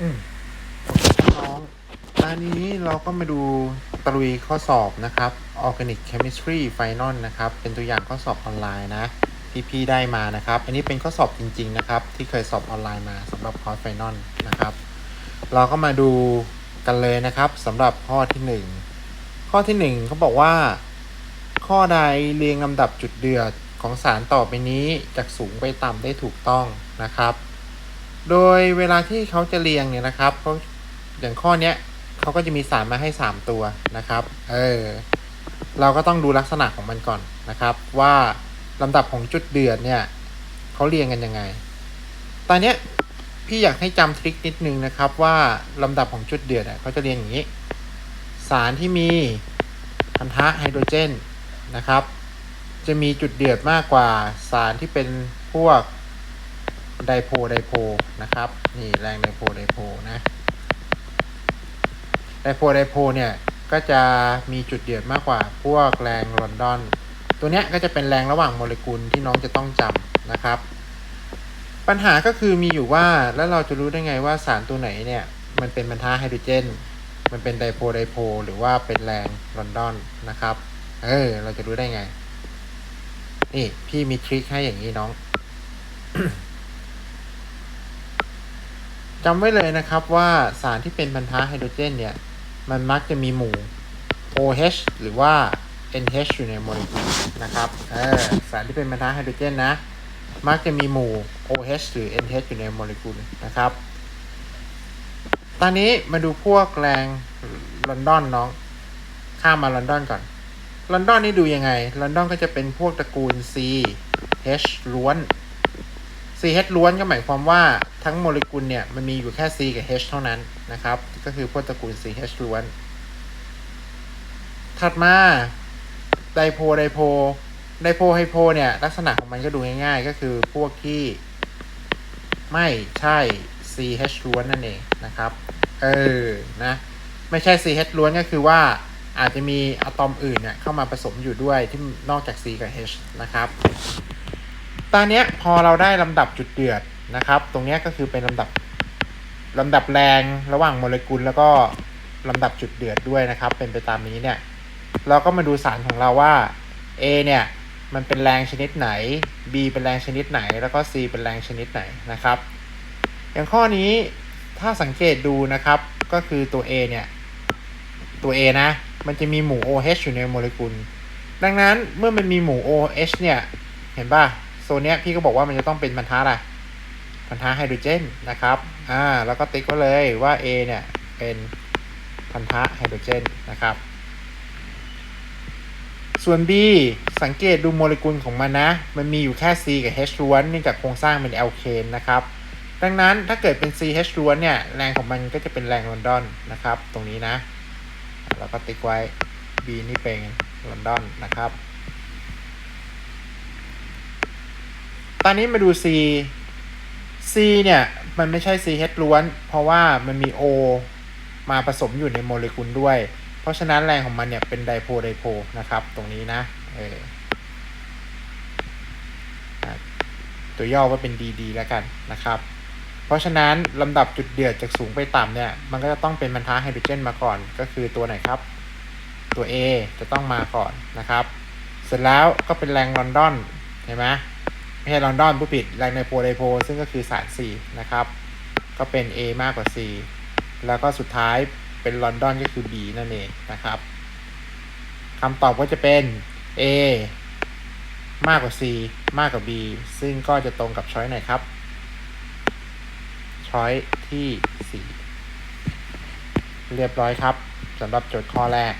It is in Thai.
อืมน้องตอนนี้เราก็มาดูตรุยข้อสอบนะครับ Organic Chemistry Final นะครับ เป็นตัวอย่างข้อสอบออนไลน์นะที่พี่ได้มานะครับ อันนี้เป็นข้อสอบจริง ๆ นะครับ ที่เคยสอบออนไลน์มาสำหรับคอร์สไฟนอลนะครับ เราก็มาดูกันเลยนะครับสำหรับข้อที่หนึ่งข้อที่หนึ่งเขาบอกว่า ข้อใดเรียงลำดับจุดเดือดของสารต่อไปนี้จากสูงไปต่ำได้ถูกต้องนะครับ โดยเวลาที่เขาจะเรียงเนี่ยนะครับเขาอย่างข้อเนี้ยเขาก็จะมีสารมาให้3ตัวนะครับ เออ เราก็ต้องดูลักษณะของมันก่อนนะครับ ว่าลำดับของจุดเดือดเนี่ยเขาเรียงกันยังไง ตอนเนี้ยพี่อยากให้จำทริคนิดนึงนะครับว่าลำดับของจุดเดือดเนี่ยเขาจะเรียงอย่างนี้ สารที่มีพันธะไฮโดรเจนนะครับ จะมีจุดเดือดมากกว่าสารที่เป็นพวก ไดโพไดโพนะครับ นี่แรงไดโพไดโพนะไดโพไดโพเนี่ยก็จะมีจุดเดือดมากกว่าพวกแรงลอนดอน ตัวเนี้ยก็จะเป็นแรงระหว่างโมเลกุลที่น้องจะต้องจำนะครับ ปัญหาก็คือมีอยู่ว่าแล้วเราจะรู้ได้ไงว่าสารตัวไหนเนี่ยมันเป็นพันธะไฮโดรเจน มันเป็นไดโพไดโพหรือว่าเป็นแรงลอนดอนนะครับ เออ เราจะรู้ได้ไง นี่พี่มีทริคให้อย่างนี้น้อง จำไว้เลยนะครับว่าสารที่เป็นพันธะไฮโดรเจนเนี่ย มันมักจะมีหมู่ OH หรือว่า NH อยู่ในโมเลกุลนะครับเออสารที่เป็นพันธะไฮโดรเจนนะ มักจะมีหมู่ OH หรือ NH อยู่ในโมเลกุลนะครับ ตอนนี้มาดูพวกแรงลอนดอนน้อง ข้ามมาลอนดอนก่อน ลอนดอนนี่ดูยังไง ลอนดอนก็จะเป็นพวกตระกูล C H ล้วน C H ล้วนก็หมายความว่า ทั้งโมเลกุลเนี่ยมันมีอยู่แค่ C กับ H เท่านั้นนะครับ ก็คือพวกตระกูล C H ล้วน ถัดมาไดโพไดโพไดโพไฮโพเนี่ยลักษณะของมันก็ดูง่ายๆ ก็คือพวกที่ไม่ใช่ CH ล้วนนั่นเองนะครับ เออ นะ ไม่ใช่ CH ล้วนก็คือว่าอาจจะมีอะตอมอื่นเนี่ยเข้ามาผสมอยู่ด้วยที่นอกจาก C กับ H นะครับ ตอนนี้พอเราได้ลำดับจุดเดือด นะครับ ตรงนี้ก็คือเป็นลำดับลำดับแรงระหว่างโมเลกุล แล้วก็ลำดับจุดเดือดด้วยนะครับ เป็นไปตามนี้เนี่ยเราก็มาดูสารของเราว่า A เนี่ยมันเป็นแรงชนิดไหน B เป็นแรงชนิดไหน แล้วก็ C เป็นแรงชนิดไหนนะครับ อย่างข้อนี้ถ้าสังเกตดูนะครับ ก็คือตัว A เนี่ยตัว A นะ มันจะมีหมู่ OH อยู่ในโมเลกุล ดังนั้นเมื่อมันมีหมู่ OH เนี่ย เห็นป่ะ โซนเนี้ยพี่ก็บอกว่ามันจะต้องเป็นพันธะอะไร พันธะไฮโดรเจนนะครับ อ่า แล้วก็ติ๊กไว้เลยว่า A เนี่ย เป็นพันธะไฮโดรเจนนะครับ ส่วน B สังเกตดูโมเลกุลของมันนะ มันมีอยู่แค่ C กับ H ล้วนเนื่องจากโครงสร้างเป็นแอลเคนนะครับ ดังนั้นถ้าเกิดเป็น CH ล้วนเนี่ย แรงของมันก็จะเป็นแรงลอนดอนนะครับ ตรงนี้นะ แล้วก็ติ๊กไว้ B นี่เป็นลอนดอนนะครับ ตอนนี้มาดู C C เนี่ย มันไม่ใช่ CH ล้วน เพราะว่ามันมี O มาผสมอยู่ในโมเลกุลด้วย เพราะฉะนั้นแรงของมันเนี่ยเป็นไดโพไดโพนะครับ ตรงนี้นะเออตัวย่อว่าเป็น DD แล้วกันนะครับ เพราะฉะนั้นลำดับจุดเดือดจากสูงไปต่ำเนี่ย มันก็จะต้องเป็นบรรทัดไฮโดรเจนมาก่อน ก็คือตัวไหนครับ ตัว A จะต้องมาก่อนนะครับ เสร็จแล้วก็เป็นแรงลอนดอน เห็นไหม ไม่ใช่ลอนดอนผู้ผิดแรงไดโพลไดโพซึ่งก็คือสาร4นะครับ ก็เป็น A มากกว่า C แล้วก็สุดท้ายเป็นลอนดอนก็คือ B นั่นเองนะครับคำตอบก็จะเป็น A มากกว่า C มากกว่า B ซึ่งก็จะตรงกับช้อยไหนครับ ช้อยที่ 4 เรียบร้อยครับสำหรับโจทย์ข้อแรก